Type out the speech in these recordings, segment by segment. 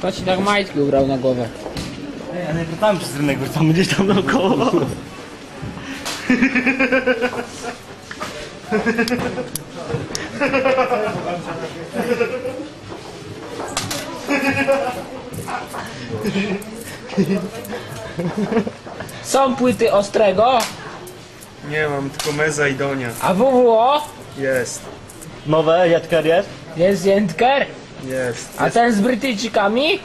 To ci tak majtki ubrał na głowę. Ej, ale wracamy przez rynek, wracamy gdzieś tam naokoło. Są płyty ostrego, Nie mam, tylko Meza i Donia. a WWO Jest, Nowe, Jadker jest? jest Jędker, jest. a ten z Brytyjczykami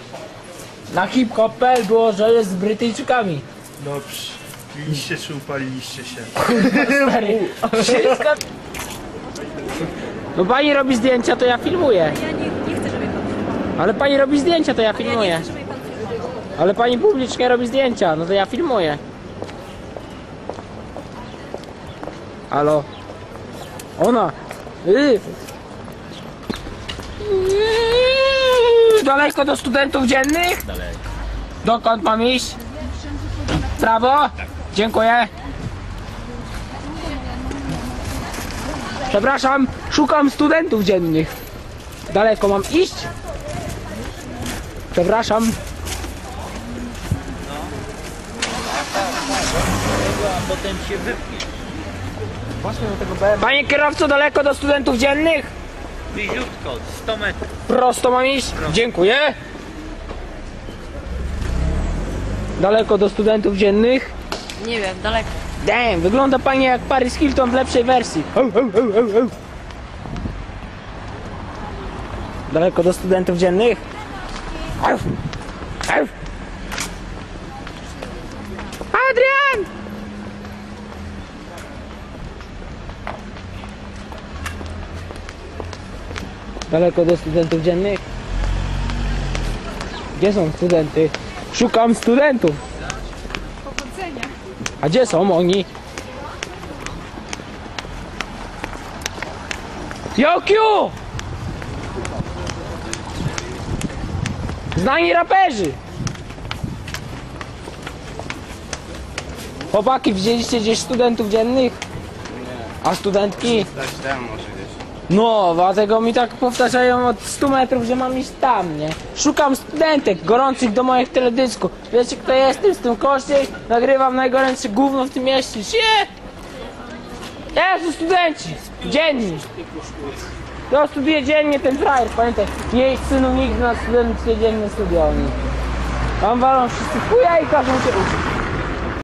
na hip-hop.pl było, że jest z Brytyjczykami. Dobrze. Piliście czy upaliliście się? Stary, wszystko... No pani robi zdjęcia, to ja filmuję. Ja nie, nie chcę, żeby pan filmował. Ale pani robi zdjęcia, to ja Ja nie filmuję. chcę, żeby pan filmował. Ale pani publicznie robi zdjęcia, no to ja filmuję. Halo? Ona! Y. Y, Daleko do studentów dziennych? Dalej. Dokąd mam iść? Prawo? Dziękuję. Przepraszam, szukam studentów dziennych. Daleko mam iść? Przepraszam. A potem się wypnie. Panie kierowco, daleko do studentów dziennych? Bliziutko, 100 metrów. Prosto mam iść? Dziękuję. Daleko do studentów dziennych? Nie wiem, daleko. Damn, wygląda pani jak Paris Hilton w lepszej wersji. Ho, ho, ho, ho, ho. Daleko do studentów dziennych? Auf. Auf. Adrian! Daleko do studentów dziennych? Gdzie są studenty? Szukam studentów. Powodzenia. A gdzie są oni? Jokiu! Znani raperzy! Chłopaki, widzieliście gdzieś studentów dziennych? A studentki? No, dlatego mi tak powtarzają od 100 metrów, że mam iść tam, nie? Szukam studentek gorących do moich teledysków. Wiecie kto jestem z tym kościej? Nagrywam najgorętsze gówno w tym mieście. Sie! Jezu, studenci! Dzienni! To studiuje dziennie ten frajer, pamiętaj. Jej synu nigdy na studenckie dzienne studia oni. Tam walą wszyscy chuja i każą się uczyć.